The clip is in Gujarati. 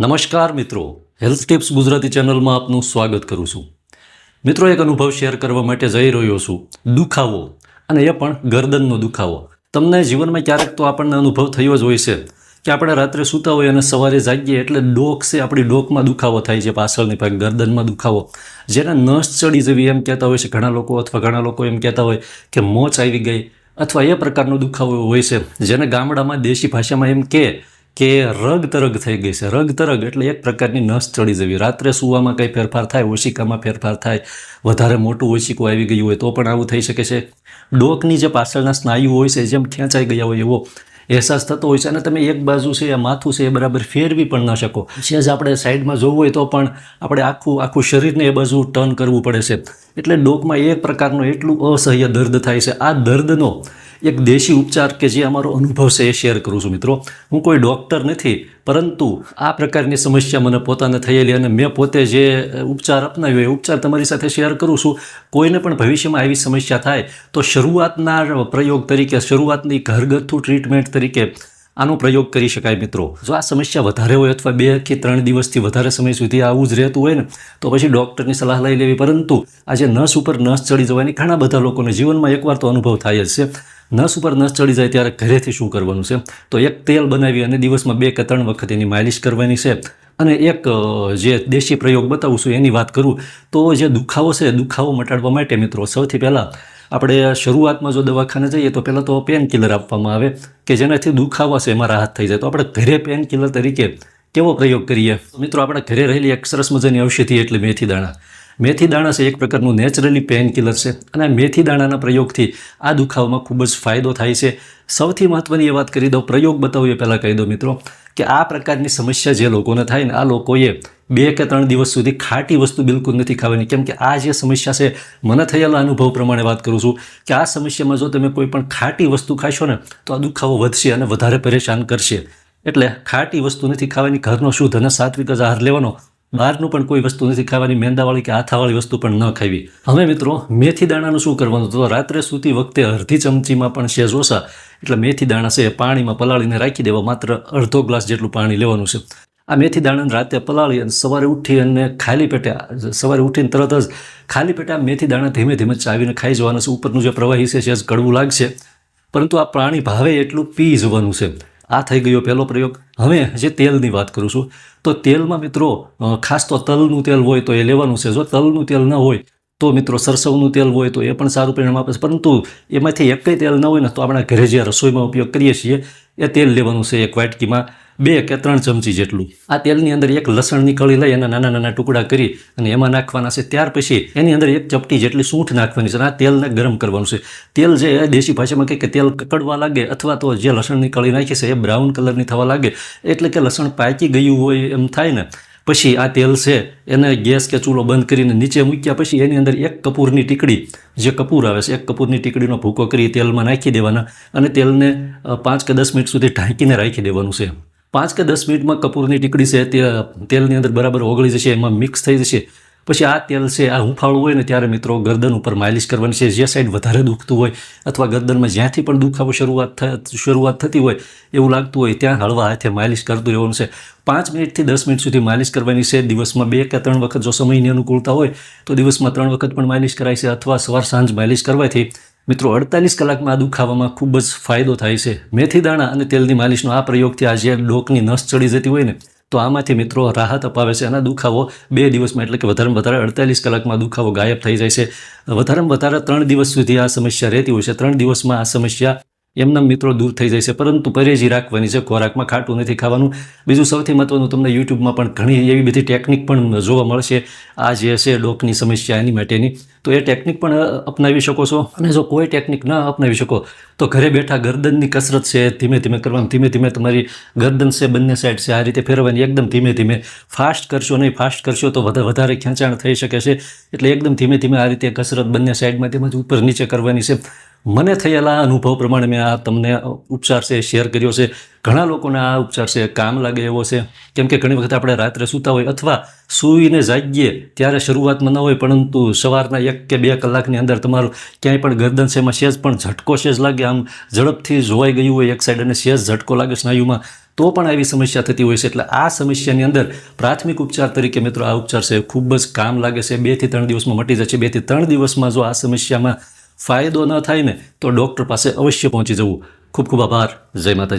નમસ્કાર મિત્રો. હેલ્થ ટિપ્સ ગુજરાતી ચેનલમાં આપનું સ્વાગત કરું છું. મિત્રો, એક અનુભવ શેર કરવા માટે જઈ રહ્યો છું. દુખાવો, અને એ પણ ગરદનનો દુખાવો. તમને જીવનમાં ક્યારેક તો આપણને અનુભવ થયો જ હોય છે કે આપણે રાત્રે સૂતા હોય અને સવારે જાગીએ એટલે ડોક છે, આપણી ડોકમાં દુખાવો થાય છે, પાછળની ભાગ ગરદનમાં દુખાવો. જેને નસ ચડી જેવી એમ કહેતા હોય છે, ઘણા લોકો અથવા ઘણા લોકો એમ કહેતા હોય કે મોચ આવી ગઈ અથવા એ પ્રકારનો દુખાવો હોય છે. જેને ગામડામાં, દેશી ભાષામાં એમ કહે કે રગ તરગ થઈ ગઈ છે. રગ તરગ એટલે એક પ્રકારની નસ ચડી જવી. રાત્રે સૂવામાં કંઈ ફેરફાર થાય, ઓશિકામાં ફેરફાર થાય, વધારે મોટું ઓશિકું આવી ગયું હોય તો પણ આવું થઈ શકે છે. ડોકની જે પાછળના સ્નાયુ હોય છે જેમ ખેંચાઈ ગયા હોય એવો અહેસાસ થતો હોય છે અને તમે એક બાજુ છે એ માથું છે, એ બરાબર ફેરવી પણ ન શકો. સહેજ આપણે સાઈડમાં જોવું હોય તો પણ આપણે આખું આખું શરીરને એ બાજુ ટર્ન કરવું પડે છે. એટલે ડોકમાં એક પ્રકારનું એટલું અસહ્ય દર્દ થાય છે. આ દર્દનો એક દેશી ઉપચાર કે જે અમારો અનુભવ છે એ શેર કરું છું મિત્રો. હું કોઈ ડૉક્ટર નથી, પરંતુ આ પ્રકારની સમસ્યા મને પોતાને થયેલી અને મેં પોતે જે ઉપચાર અપનાવ્યો એ ઉપચાર તમારી સાથે શેર કરું છું. કોઈને પણ ભવિષ્યમાં આવી સમસ્યા થાય, તો શરૂઆતના પ્રયોગ તરીકે, શરૂઆતની ઘરગથ્થુ ટ્રીટમેન્ટ તરીકે આનો પ્રયોગ કરી શકાય મિત્રો. જો આ સમસ્યા વધારે હોય અથવા બે કે ત્રણ દિવસથી વધારે સમય સુધી આવું જ રહેતું હોય ને, તો પછી ડૉક્ટરની સલાહ લઈ લેવી. પરંતુ આજે નસ ઉપર નસ ચડી જવાની ઘણા બધા લોકોને જીવનમાં એકવાર તો અનુભવ થાય જ છે. નસ ઉપર નસ ચડી જાય ત્યારે ઘરેથી શું કરવાનું છે? તો એક તેલ બનાવી અને દિવસમાં બે કે ત્રણ વખત એની માલિશ કરવાની છે. અને એક જે દેશી પ્રયોગ બતાવું છું, એની વાત કરું. તો જે દુખાવો છે, દુખાવો મટાડવા માટે મિત્રો, સૌથી પહેલાં આપણે શરૂઆતમાં જો દવાખાને જઈએ, તો પહેલાં તો પેન કિલર આપવામાં આવે કે જેનાથી દુખાવા છે, એમાં રાહત થઈ જાય. તો આપણે ઘરે પેન કિલર તરીકે કેવો પ્રયોગ કરીએ? મિત્રો, આપણે ઘરે રહેલી એક સરસ મજાની ઔષધિ એટલે મેથી દાણા મેથી દાણા છે, એક પ્રકારનું નેચરલી પેઇન કિલર છે. અને મેથી દાણાના પ્રયોગથી આ દુખાવામાં ખૂબ જ ફાયદો થાય છે. સૌથી મહત્ત્વની એ વાત કરી દઉં, પ્રયોગ બતાવું એ પહેલાં કહી દો મિત્રો, કે આ પ્રકારની સમસ્યા જે લોકોને થાય ને, આ લોકોએ બે કે ત્રણ દિવસ સુધી ખાટી વસ્તુ બિલકુલ નથી ખાવાની. કેમ કે આ જે સમસ્યા છે, મને થયેલા અનુભવ પ્રમાણે વાત કરું છું કે આ સમસ્યામાં જો તમે કોઈ પણ ખાટી વસ્તુ ખાશો ને, તો આ દુખાવો વધશે અને વધારે પરેશાન કરશે. એટલે ખાટી વસ્તુ નથી ખાવાની, ઘરનો શુદ્ધ અને સાત્વિક જ આહાર લેવાનો બહારનું પણ કોઈ વસ્તુ નથી ખાવાની, મેંદાવાળી કે આથાવાળી વસ્તુ પણ ન ખાવી. હવે મિત્રો, મેથી દાણાનું શું કરવાનું? તો રાત્રે સૂતી વખતે અડધી ચમચીમાં પણ શેઝોસા એટલે મેથી દાણા છે પાણીમાં પલાળીને રાખી દેવા, માત્ર અડધો ગ્લાસ જેટલું પાણી લેવાનું છે. આ મેથી દાણાને રાતે પલાળી અને સવારે ઉઠી અને ખાલી પેટે, સવારે ઉઠીને તરત જ ખાલી પેટે આ મેથી દાણા ધીમે ધીમે ચાવીને ખાઈ જવાના છે. ઉપરનું જે પ્રવાહી છે સેજ કડવું લાગશે. પરંતુ આ પાણી ભાવે એટલું પી જવાનું છે. આ થઈ ગયો પહેલો પ્રયોગ. હવે જે તેલની વાત કરું છું, તો તેલમાં મિત્રો ખાસ તો તલનું તેલ હોય તો એ લેવાનું છે. જો તલનું તેલ ન હોય તો મિત્રો સરસવનું તેલ હોય તો એ પણ સારું પરિણામ આપે છે. પરંતુ એમાંથી એકય તેલ ન હોય ને તો આપણા ઘરે જે રસોઈમાં ઉપયોગ કરીએ છીએ એ તેલ લેવાનું છે એક વાટકીમાં. બે કે ત્રણ ચમચી જેટલું. આ તેલની અંદર એક લસણની કળી લઈ એના નાના નાના ટુકડા કરી અને એમાં નાખવાના છે. ત્યાર પછી એની અંદર એક ચપટી જેટલી સૂંઠ નાખવાની છે અને આ તેલને ગરમ કરવાનું છે. તેલ જે દેશી ભાષામાં કહે કે તેલ કકડવા લાગે અથવા તો જે લસણની કળી નાખી છે એ બ્રાઉન કલરની થવા લાગે. એટલે કે લસણ પાકી ગયું હોય એમ થાય ને. પછી આ તેલ છે, એને ગેસ કે ચૂલો બંધ કરીને નીચે મૂક્યા પછી એની અંદર એક કપૂરની ટીકડી, જે કપૂર આવે છે, એક કપૂરની ટીકડીનો ભૂકો કરી તેલમાં નાખી દેવાના અને તેલને પાંચ કે દસ મિનિટ સુધી ઢાંકીને રાખી દેવાનું છે. પાંચ કે દસ મિનિટમાં કપૂરની ટીકડી છે, તે, તેલની અંદર બરાબર ઓગળી જશે, એમાં મિક્સ થઈ જશે. પછી આ તેલ છે, આ હુંફાળું હોય ને ત્યારે મિત્રો ગરદન ઉપર માલિશ કરવાની છે. જે સાઈડ વધારે દુખતું હોય અથવા ગરદનમાં જ્યાંથી પણ દુખાવો શરૂઆત શરૂઆત થતી હોય એવું લાગતું હોય, ત્યાં હળવા હાથે માલિશ કરતું રહેવાનું છે. પાંચ મિનિટથી દસ મિનિટ સુધી માલિશ કરવાની છે. દિવસમાં બે કે ત્રણ વખત જો સમયની અનુકૂળતા હોય તો દિવસમાં ત્રણ વખત પણ માલિશ કરાય છે અથવા સવાર સાંજ માલિશ કરવાથી મિત્રો અડતાલીસ કલાકમાં આ દુખાવામાં ખૂબ જ ફાયદો થાય છે. મેથી દાણા અને તેલની માલિશનો આ પ્રયોગથી આ જે ડોકની નસ ચડી જતી હોય ને તો આમાંથી મિત્રો રાહત અપાવે છે અને દુખાવો બે દિવસમાં એટલે કે વધારેમાં વધારે અડતાલીસ કલાકમાં દુખાવો ગાયબ થઈ જાય છે. વધારેમાં વધારે ત્રણ દિવસ સુધી આ સમસ્યા રહેતી હોય છે. ત્રણ દિવસમાં આ સમસ્યા એમના મિત્રો દૂર થઈ જાય છે, પરંતુ પરેજી રાખવાની છે, ખોરાકમાં ખાટું નથી ખાવાનું. બીજું સૌથી મહત્ત્વનું તમને યુટ્યુબમાં પણ ઘણી એવી બધી ટેકનિક પણ જોવા મળશે. આ જે છે, ડોકની સમસ્યા એની માટેની. તો એ ટેકનિક પણ અપનાવી શકો છો? અને જો કોઈ ટેકનિક ન અપનાવી શકો, તો ઘરે બેઠા ગરદનની કસરત છે, ધીમે ધીમે કરવાની, ધીમે ધીમે તમારી ગરદન છે, બંને સાઈડ છે, આ રીતે ફેરવવાની, એકદમ ધીમે ધીમે. ફાસ્ટ કરશો નહીં, ફાસ્ટ કરશો તો વધારે ખેંચાણ થઈ શકે છે. એટલે એકદમ ધીમે ધીમે આ રીતે કસરત બંને સાઈડમાં તેમજ ઉપર નીચે કરવાની છે. મને થયેલા અનુભવ પ્રમાણે મેં આ તમને ઉપચાર છે, શેર કર્યો છે. ઘણા લોકોને આ ઉપચાર છે, કામ લાગે એવો છે. કેમ કે ઘણી વખત આપણે રાત્રે સૂતા હોય અથવા સૂઈને જાગીએ ત્યારે શરૂઆતમાં ન હોય, પરંતુ સવારના એક કે બે કલાકની અંદર તમારું ક્યાંય પણ ગરદન છે એમાં સેજ પણ ઝટકો સેજ લાગે. આમ ઝડપથી જોવાઈ ગયું હોય એક સાઈડ અને સેજ ઝટકો લાગે સ્નાયુમાં, તો પણ આવી સમસ્યા થતી હોય છે. એટલે આ સમસ્યાની અંદર પ્રાથમિક ઉપચાર તરીકે મિત્રો આ ઉપચાર છે, ખૂબ જ કામ લાગે છે. બેથી ત્રણ દિવસમાં મટી જાય છે. બેથી ત્રણ દિવસમાં જો આ સમસ્યામાં ફાયદો ન થાય ને તો ડૉક્ટર પાસે અવશ્ય પહોંચી જવું. ખૂબ ખૂબ આભાર. જય માતાજી.